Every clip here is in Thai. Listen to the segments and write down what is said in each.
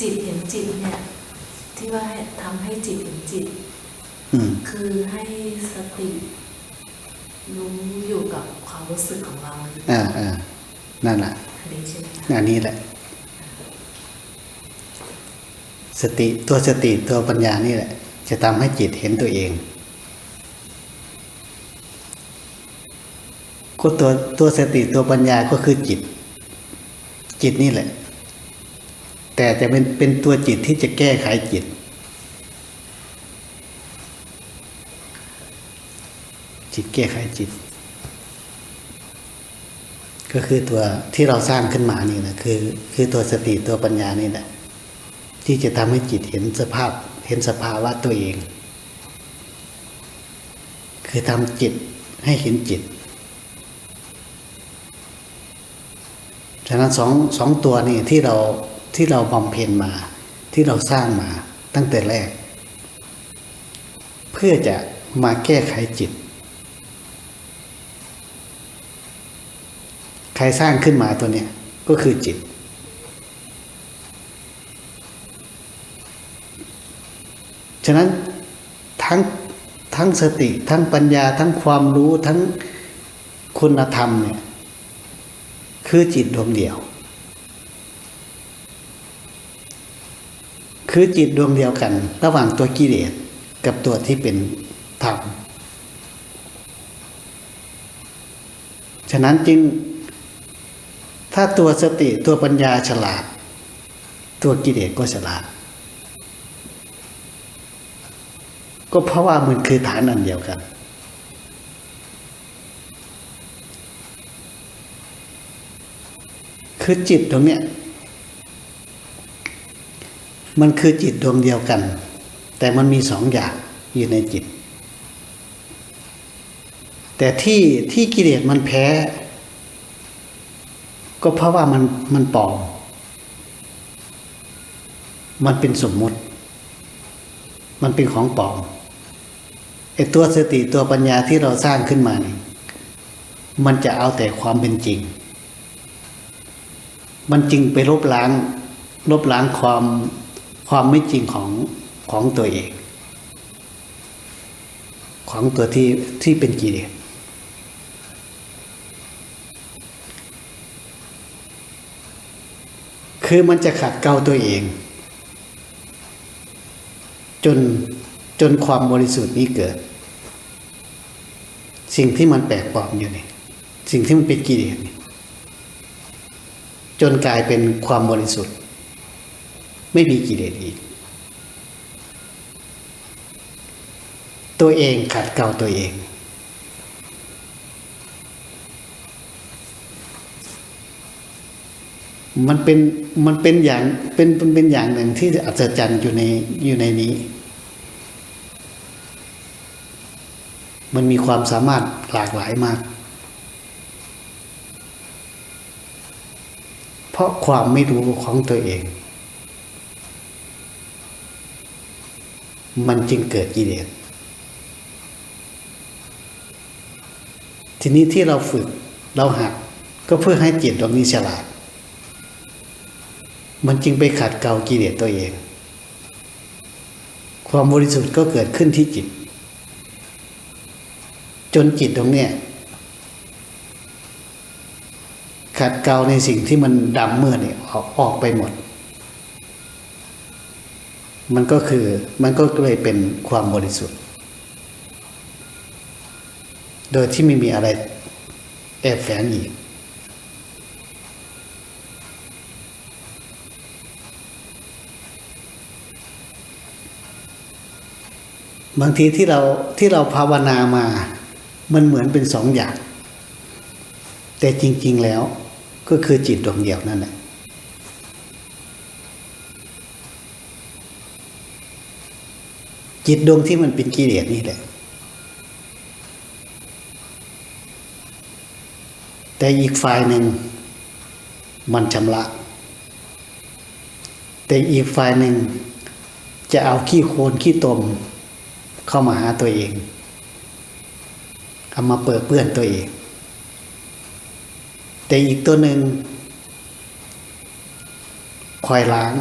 จิตเห็นจิตเนี่ย ที่ว่าให้ทำให้จิตเห็นจิตอืมคือให้สติรู้อยู่กับความรู้สึกของเราอ่าอ่านั่นแหละอันนี้ใช่ไหมคะอันนี้แหละ สติตัวสติตัวปัญญานี่แหละ จะทำให้จิตเห็นตัวเองก็ตัวตัวสติตัวปัญญาก็คือจิต จิตนี่แหละ แต่จะเป็นเป็นตัวจิตที่จะแก้ไขจิต จิตแก้ไขจิต ก็คือตัวที่เราสร้างขึ้นมานี่นะคือคือตัวสติตัวปัญญานี่แหละที่จะทำให้จิตเห็นสภาพเห็นสภาวะตัวเอง คือทำจิตให้เห็นจิตฉะนั้นสองสองตัวนี่ที่เรา ที่เราบำเพ็ญมาที่เราสร้างมาตั้งแต่แรก เพื่อจะมาแก้ไขจิต ใครสร้างขึ้นมาตัวเนี้ยก็คือจิต ฉะนั้นทั้งทั้งสติ ทั้งปัญญาทั้งความรู้ทั้งคุณธรรมเนี่ยคือจิตดวงเดียว คือจิตดวงเดียวกัน ระหว่างตัวกิเลสกับตัวที่เป็นธรรมฉะนั้นจึง ถ้าตัวสติตัวปัญญาฉลาด ตัวกิเลสก็ฉลาด ก็เพราะว่ามันคือฐานอันเดียวกัน คือจิตตรงเนี้ย มันคือจิตดวงเดียวกัน แต่มันมีสองอย่างอยู่ในจิต แต่ที่ที่กิเลสมันแพ้ ก็เพราะว่ามันมันปลอม มันเป็นสมมติ มันเป็นของปลอมไอ้ตัวสติตัวปัญญาที่เราสร้างขึ้นมานี่มันจะเอาแต่ความเป็นจริง มันจริงไปลบล้างลบล้างความ ความไม่จริงของของตัวเอง ของตัวที่ที่เป็นกิเลสคือมันจะขัดเกลาตัวเอง จนจนความบริสุทธิ์นี้เกิด สิ่งที่มันแปลกปลอมอยู่นี่สิ่งที่มันเป็นกิเลสนี่จนกลายเป็นความบริสุทธิ์ ไม่มีกิเลสอีก ตัวเองขัดเกลาตัวเอง มันเป็นมันเป็นอย่างเป็นเป็นเป็นอย่างหนึ่งที่อัศจรรย์อยู่ในอยู่ในนี้ มันมีความสามารถหลากหลายมากเพราะความไม่รู้ของตัวเอง มันจึงเกิดกิเลสทีนี้ที่เราฝึกเราหัดก็เพื่อให้จิตดวงนี้ฉลาด มันจึงไปขัดเกลากิเลสตัวเอง ความบริสุทธิ์ก็เกิดขึ้นที่จิต จนจิตตรงเนี้ยขัดเกลาในสิ่งที่มันดำเมื่อเนี่ยออกออกไปหมด มันก็คือมันก็เลยเป็นความบริสุทธิ์ โดยที่ไม่มีอะไรแอบแฝงอีก บางทีที่เราที่เราภาวนามา มันเหมือนเป็นสองอย่าง แต่จริง ๆแล้วก็คือจิตดวงเดียวนั่นแหละ จิตดวงที่มันเป็นกิเลสนี่แหละ แต่อีกฝ่ายหนึ่งมันชำระ แต่อีกฝ่ายหนึ่งจะเอาขี้โคลนขี้ตม เข้ามาหาตัวเองเอามาเปิดเปื้อนตัวเอง แต่อีกตัวหนึ่งคอยล้าง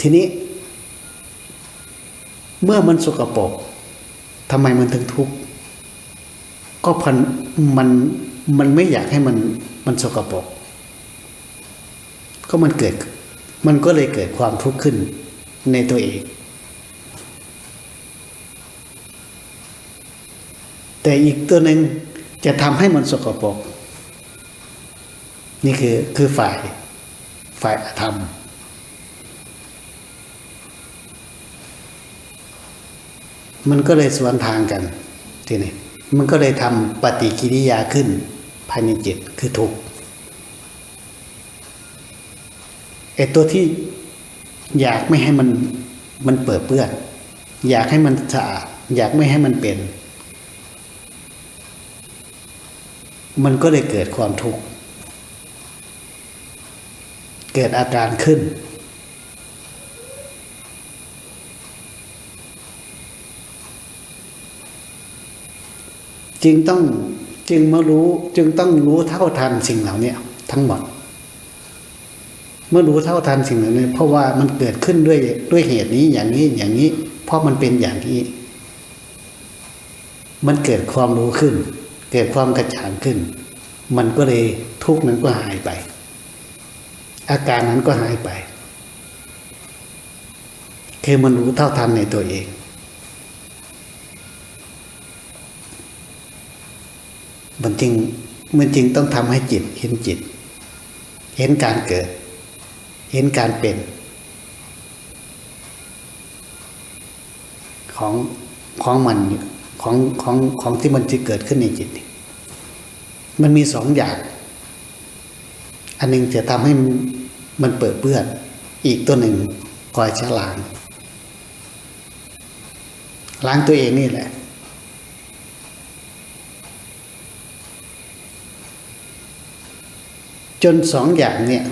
ทีนี้ เมื่อมันสกปรกทำไมมันถึงทุกข์ก็พันมันมันไม่อยากให้มันมันสกปรกก็มันเกิด มันก็เลยเกิดความทุกข์ขึ้นในตัวเอง แต่อีกตัวหนึ่งจะทำให้มันสกปรกนี่คือคือฝ่ายฝ่ายธรรม มันก็เลยสวนทางกันทีนี้มันก็เลยทำปฏิกิริยาขึ้นภายในจิตคือทุกข์ไอตัวที่อยากไม่ให้มันมันเปิดเปื้อน อยากให้มันสะอาดอยากไม่ให้มันเป็น มันก็เลยเกิดความทุกข์เกิดอาการขึ้น จึงต้องจึงมารู้จึงต้องรู้เท่าทันสิ่งเหล่านี้ทั้งหมด เมื่อรู้เท่าทันสิ่งเหล่านี้ เพราะว่ามันเกิดขึ้นด้วยด้วยเหตุนี้อย่างนี้อย่างนี้ เพราะมันเป็นอย่างนี้ มันเกิดความรู้ขึ้น เกิดความกระจ่างขึ้น มันก็เลยทุกข์นั้นก็หายไป อาการนั้นก็หายไปคือมันรู้เท่าทันในตัวเอง มันจริงมันจริงต้องทำให้จิตเห็นจิต เห็นการเกิด เห็นการเป็น ของของมันของของของที่มันจะเกิดขึ้นในจิต มันมีสองอย่าง อันหนึงจะทำให้มันมันเปิดเปื้อนอีกตัวหนึ่งคอยชะล้างล้างตัวเองนี่แหละ จนสองอย่างเนี่ย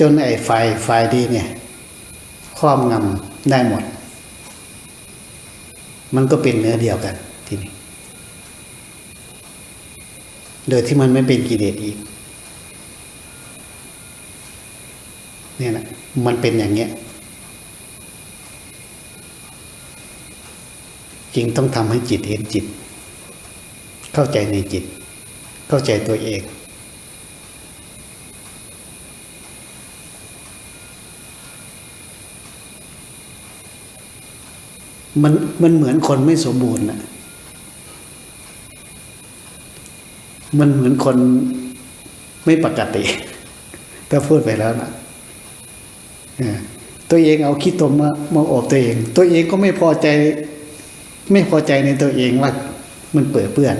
จนไอ้ไฟไฟดีเนี่ยครอบงำได้หมด มันก็เป็นเนื้อเดียวกันทีนี้โดยที่มันไม่เป็นกิเลสอีกเนี่ยนะมันเป็นอย่างเงี้ยจริงต้องทำให้จิตเห็นจิต เข้าใจในจิต เข้าใจตัวเอง มันมันเหมือนคนไม่สมบูรณ์น่ะมันเหมือนคนไม่ปกติ ถ้าพูดไปแล้วนะเออตัวเองเอาขี้ตมมามาอบตัวเอง ตัวเองก็ไม่พอใจ ไม่พอใจในตัวเองว่ามันเปื้อนเปื้อน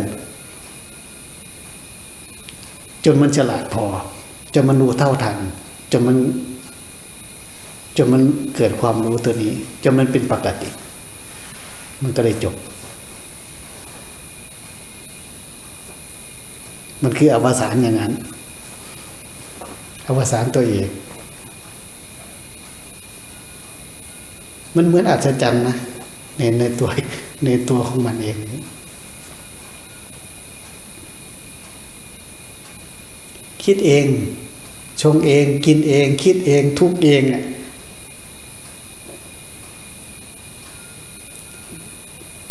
จนมันฉลาดพอ จนมันรู้เท่าทัน จนมัน จนมันเกิดความรู้ตัวนี้ จนมันเป็นปกติ มันก็เลยจบ มันคืออวสานอย่างนั้น อวสานตัวเอง มันเหมือนอัศจรรย์นะในในตัวในตัวของมันเอง คิดเอง ชงเอง กินเอง คิดเอง ทุกเองอะ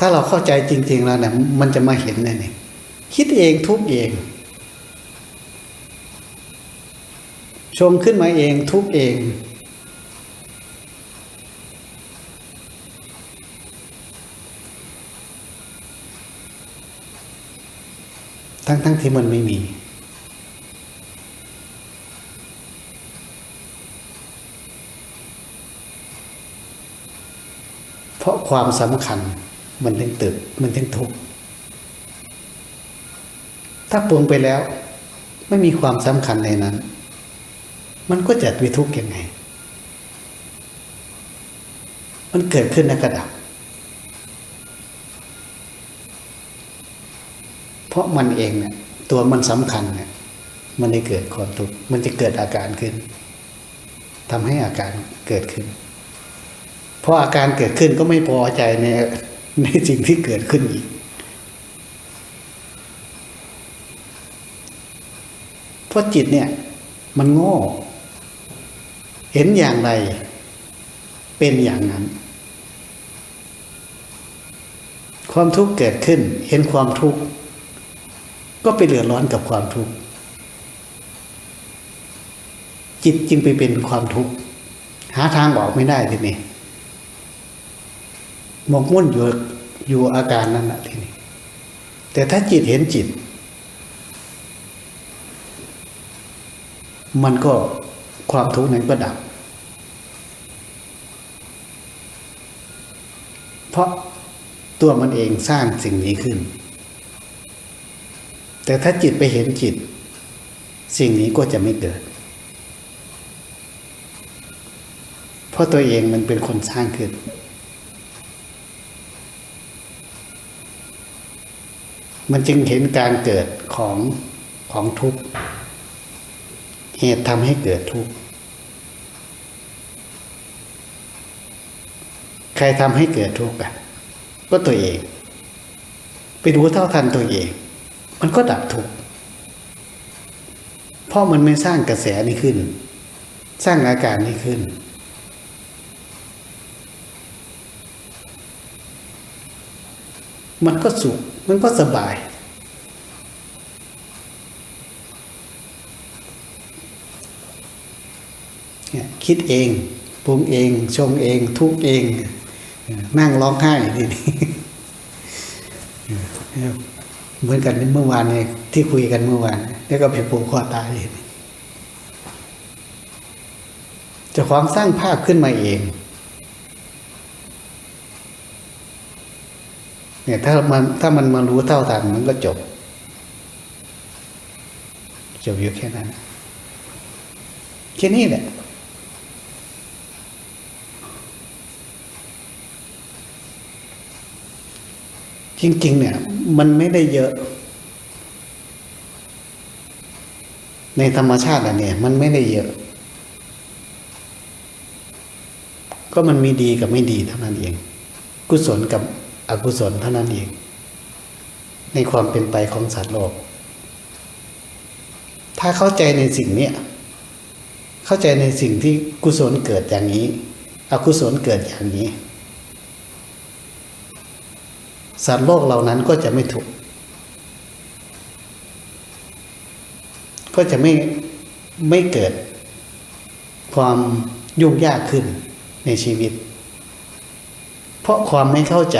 ถ้าเราเข้าใจจริง ๆ แล้วเนี่ยมันจะมาเห็นเนี่คิดเองทุกเอง ชมขึ้นมาเองทุกเอง ทั้งๆทที่มันไม่มีเพราะความสำคัญ มันถึงตึก มันถึงทุกข์ถ้าปรุงไปแล้ว ไม่มีความสำคัญในนั้น มันก็จะวิทุกข์ยังไง มันเกิดขึ้นแล้วก็ดับ เพราะมันเองเนี่ยตัวมันสำคัญเนี่ยมันได้เกิดความทุกข์มันจะเกิดอาการขึ้นทำให้อาการเกิดขึ้นเพราะอาการเกิดขึ้นก็ไม่พอใจใน ในสิ่งที่เกิดขึ้นอีก เพราะจิตเนี่ย มันโง่ เห็นอย่างไร เป็นอย่างนั้น ความทุกข์เกิดขึ้น เห็นความทุกข์ก็ไปเดือดร้อนกับความทุกข์จิตจึงไปเป็นความทุกข์หาทางออกไม่ได้ทีนี้ หมกมุ่นอยู่อยู่อาการนั้นแหละทีนี้แต่ถ้าจิตเห็นจิต มันก็ความทุกข์นั้นก็ดับ เพราะตัวมันเองสร้างสิ่งนี้ขึ้น แต่ถ้าจิตไปเห็นจิต สิ่งนี้ก็จะไม่เกิด เพราะตัวเองมันเป็นคนสร้างขึ้น มันจึงเห็นการเกิดของของทุกข์ เหตุทำให้เกิดทุกข์ ใครทำให้เกิดทุกข์อะ ก็ตัวเอง ไปรู้เท่าทันตัวเอง มันก็ดับทุกข์เพราะมันไม่สร้างกระแสนี้ขึ้น สร้างอาการนี้ขึ้นมันก็สุข มันก็สบายเนี่ยคิดเองปรุงเอง ชงเอง ทุกเอง นั่งร้องไห้ทีนี้เหมือนกันเมื่อวานเนี่ยที่คุยกันเมื่อวาน แล้วก็ไปปลูกคอตายจะความสร้างภาพขึ้นมาเอง เนี่ยถ้ามันถ้ามันมารู้เท่าทันมันก็จบ จบอยู่แค่นั้นแค่นี้แหละจริงๆเนี่ย มันไม่ได้เยอะ ในธรรมชาติอะเนี่ย มันไม่ได้เยอะ ก็มันมีดีกับไม่ดีเท่านั้นเอง กุศลกับ อกุศลเท่านั้นเองในความเป็นไปของสัตว์โลก ถ้าเข้าใจในสิ่งเนี้ยเข้าใจในสิ่งที่กุศลเกิดอย่างนี้ อกุศลเกิดอย่างนี้ สัตว์โลกเหล่านั้นก็จะไม่ถูก ก็จะไม่ไม่เกิดความยุ่งยากขึ้นในชีวิต เพราะความไม่เข้าใจ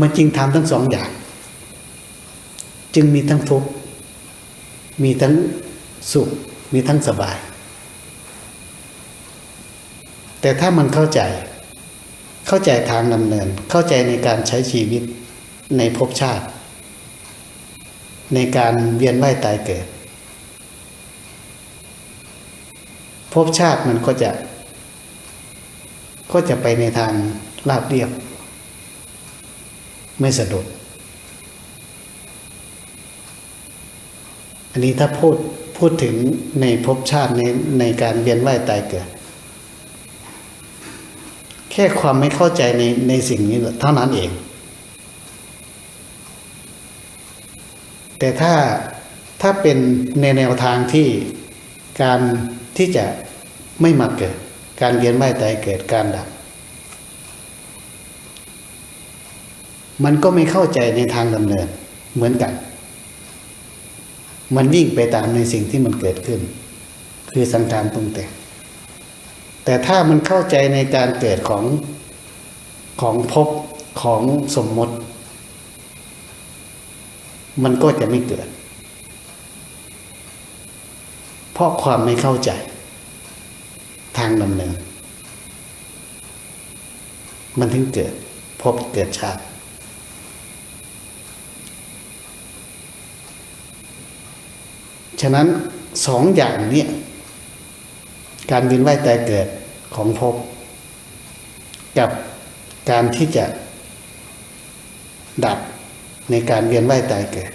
มันจึงทำทั้งสองอย่าง จึงมีทั้งทุกข์มีทั้งสุข มีทั้งสบาย แต่ถ้ามันเข้าใจ เข้าใจทางดำเนิน เข้าใจในการใช้ชีวิตในภพชาติ ในการเวียนว่ายตายเกิดภพชาติมันก็จะ ก็จะไปในทางราบเรียบ ไม่สะดุด อันนี้ถ้าพูดพูดถึงในภพชาติในในการเวียนว่ายตายเกิด แค่ความไม่เข้าใจในในสิ่งนี้เท่านั้นเอง แต่ถ้าถ้าเป็นในแนวทางที่การที่จะไม่มาเกิด การเวียนว่ายตายเกิดการดับ มันก็ไม่เข้าใจในทางดำเนินเหมือนกัน มันวิ่งไปตามในสิ่งที่มันเกิดขึ้น คือสังขารปรุงแต่งแต่ถ้ามันเข้าใจในการเกิดของของภพของสมมติ มันก็จะไม่เกิด เพราะความไม่เข้าใจ ทางดำเนิน มันถึงเกิดพบเกิดชาติ ฉะนั้นสองอย่างเนี้ยการเวียนว่ายตายเกิดของภพกับการที่จะดับในการเวียนว่ายตายเกิด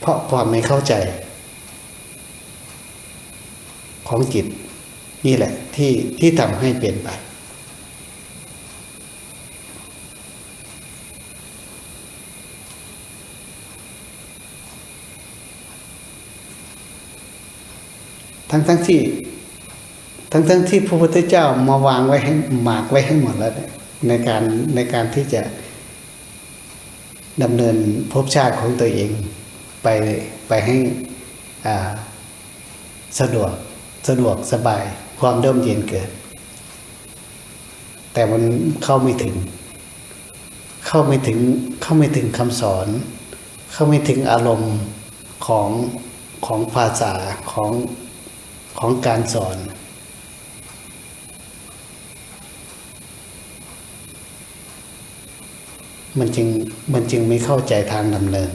เพราะความไม่เข้าใจ ของจิตนี่แหละที่ที่ทำให้เปลี่ยนไป ทั้งทั้งที่ ทั้งทั้งที่พระพุทธเจ้ามาวางไว้ให้หมากไว้ให้หมดแล้วในการในการที่จะดำเนินภพชาติของตัวเองไปไปให้สะดวกสะดวกสบายความเร่มเย็นเกิด แต่มันเข้าไม่ถึง เข้าไม่ถึงเข้าไม่ถึงคำสอน เข้าไม่ถึงอารมณ์ของของภาษาของ ของการสอน มันจึงมันจึงไม่เข้าใจทางดำเนิน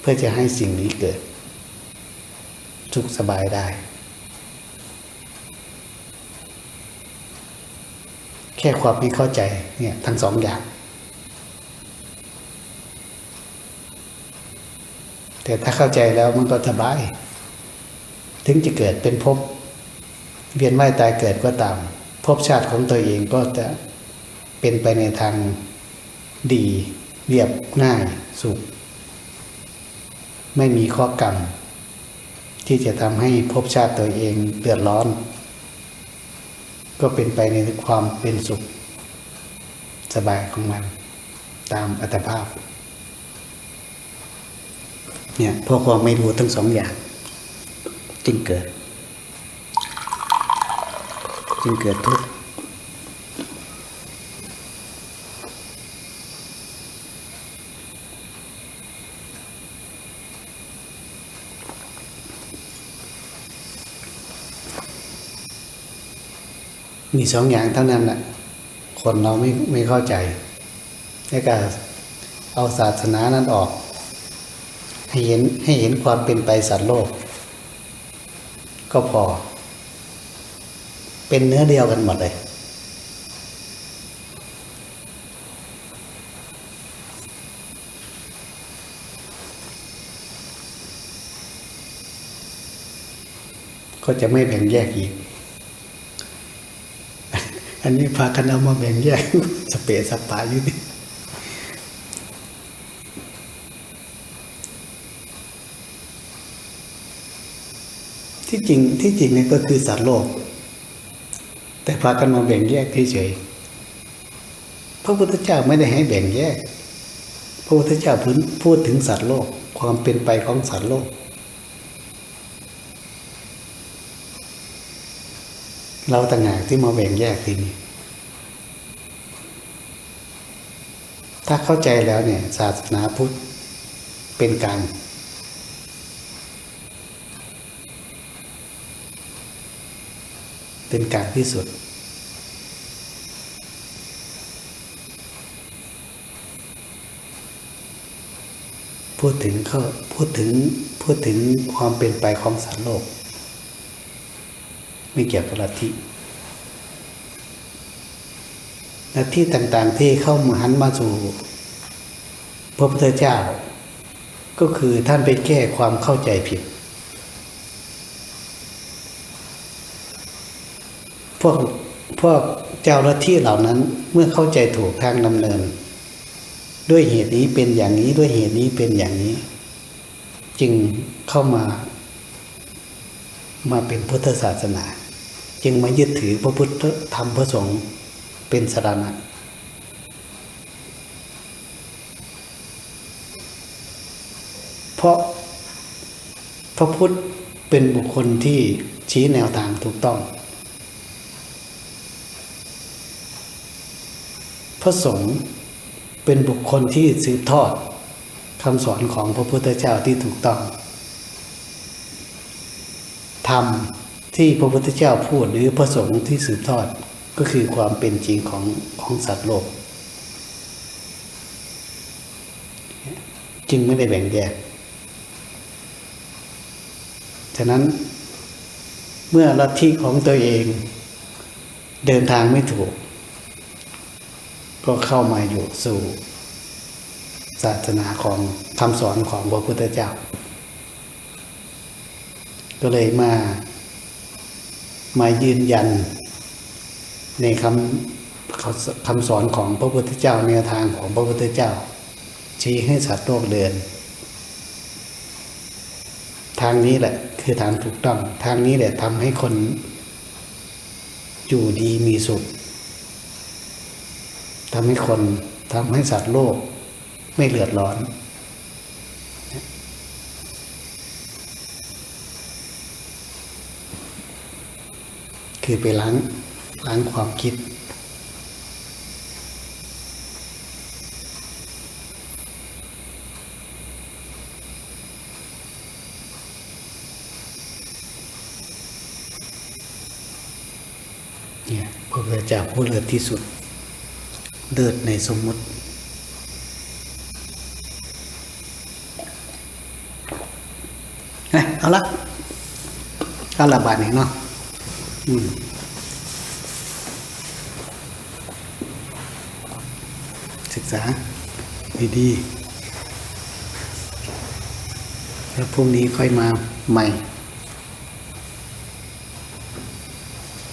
เพื่อจะให้สิ่งนี้เกิด สุขสบายได้ แค่ความไม่เข้าใจเนี่ยทั้งสองอย่างแต่ถ้าเข้าใจแล้วมันก็สบาย ถึงจะเกิดเป็นภพเวียนว่ายตายเกิดก็ตามภพชาติของตัวเองก็จะเป็นไปในทางดีเรียบง่ายสุข ไม่มีข้อกรรม ที่จะทำให้ภพชาติตัวเองเดือดร้อน ก็เป็นไปในความเป็นสุข สบายของมัน ตามอัตภาพเนี่ยพวกความไม่รู้ทั้งสองอย่าง จึงเกิด จึงเกิดทุกข์มีสองอย่างเท่านั้นแหละคนเราไม่ไม่เข้าใจในการเอาศาสนานั้นออก ให้เห็นให้เห็นความเป็นไปสัตว์โลก ก็พอ เป็นเนื้อเดียวกันหมดเลย ก็จะไม่แบ่งแยกอีก อันนี้พากันเอามาแบ่งแยกสเปสปาอยู่นี่ ที่จริงที่จริงเนี่ยก็คือสัตว์โลก แต่พากันมาแบ่งแยกเฉยๆพระพุทธเจ้าไม่ได้ให้แบ่งแยก พระพุทธเจ้าพูดพูดถึงสัตว์โลก ความเป็นไปของสัตว์โลก เราต่างหากที่มาแบ่งแยกทีนี้ถ้าเข้าใจแล้วเนี่ยศาสนาพุทธเป็นกลาง เป็นกลางที่สุด พูดถึงเขาพูดถึงพูดถึงความเป็นไปของสัตว์โลก ไม่เกี่ยวกับลัทธิลัทธิต่างๆที่เข้ามาหันมาสู่พระพุทธเจ้า ก็คือท่านไปแก้ความเข้าใจผิด พวกพวกเจ้าลัทธิเหล่านั้นเมื่อเข้าใจถูกทางดำเนิน ด้วยเหตุนี้เป็นอย่างนี้ด้วยเหตุนี้เป็นอย่างนี้ จึงเข้ามา มาเป็นพุทธศาสนา จึงมายึดถือพระพุทธธรรมพระสงฆ์เป็นสรณะเพราะพระพุทธเป็นบุคคลที่ชี้แนวทางถูกต้อง พระสงฆ์เป็นบุคคลที่สืบทอดคำสอนของพระพุทธเจ้าที่ถูกต้องธรรมที่พระพุทธเจ้าพูดหรือพระสงฆ์ที่สืบทอดก็คือความเป็นจริงของของสัตว์โลก จึงไม่ได้แบ่งแยก ฉะนั้นเมื่อลัทธิของตัวเองเดินทางไม่ถูก ก็เข้ามาอยู่สู่ศาสนาของคำสอนของพระพุทธเจ้า ก็เลยมามายืนยันในคำคำสอนของพระพุทธเจ้าแนวทางของพระพุทธเจ้า ชี้ให้สัตว์โลกเดิน ทางนี้แหละคือทางถูกต้อง ทางนี้แหละทำให้คนอยู่ดีมีสุข ทำให้คนทำให้สัตว์โลก ไม่เลือดร้อน คือไปล้างล้างความคิด เนี่ยพระพุทธเจ้าผู้เลิศที่สุด เลิศในสมมุติเอ้ยเอาละเอาละบาทนี้เนาะอืมศึกษาดีๆแล้วพรุ่งนี้ค่อยมาใหม่